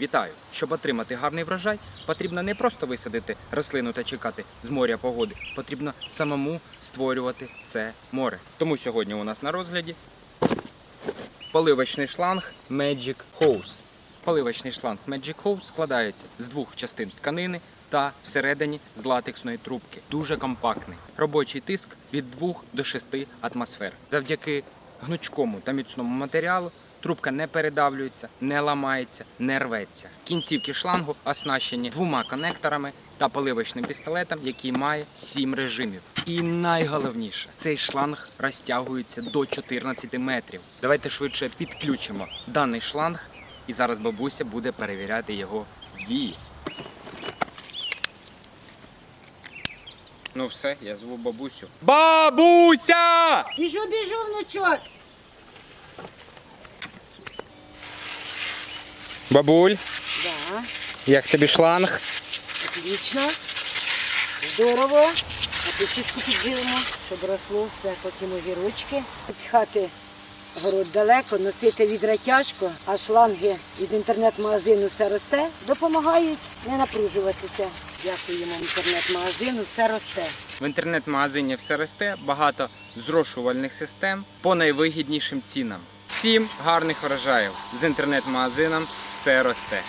Вітаю! Щоб отримати гарний врожай, потрібно не просто висадити рослину та чекати з моря погоди. Потрібно самому створювати це море. Тому сьогодні у нас на розгляді поливочний шланг Magic Hose. Поливочний шланг Magic Hose складається з двох частин тканини та всередині з латексної трубки. Дуже компактний. Робочий тиск від 2 до 6 атмосфер. Завдяки гнучкому та міцному матеріалу трубка не передавлюється, не ламається, не рветься. Кінцівки шлангу оснащені двома конекторами та поливочним пістолетом, який має 7 режимів. І найголовніше, цей шланг розтягується до 14 метрів. Давайте швидше підключимо даний шланг, і зараз бабуся буде перевіряти його в дії. Ну все, я зву бабусю. Бабуся! Біжу, біжу, внучок. Бабуль, Да, як тобі шланг? отлично. Здорово. Апетитку підживемо, щоб росло все, потім огірочки. Від хати город далеко, носити відра тяжко, а шланги від інтернет-магазину все росте. Допомагають не напружуватися. Дякуємо інтернет-магазину, все росте. В інтернет-магазині все росте, багато зрошувальних систем по найвигіднішим цінам. Всім гарних врожаїв з інтернет-магазином все росте.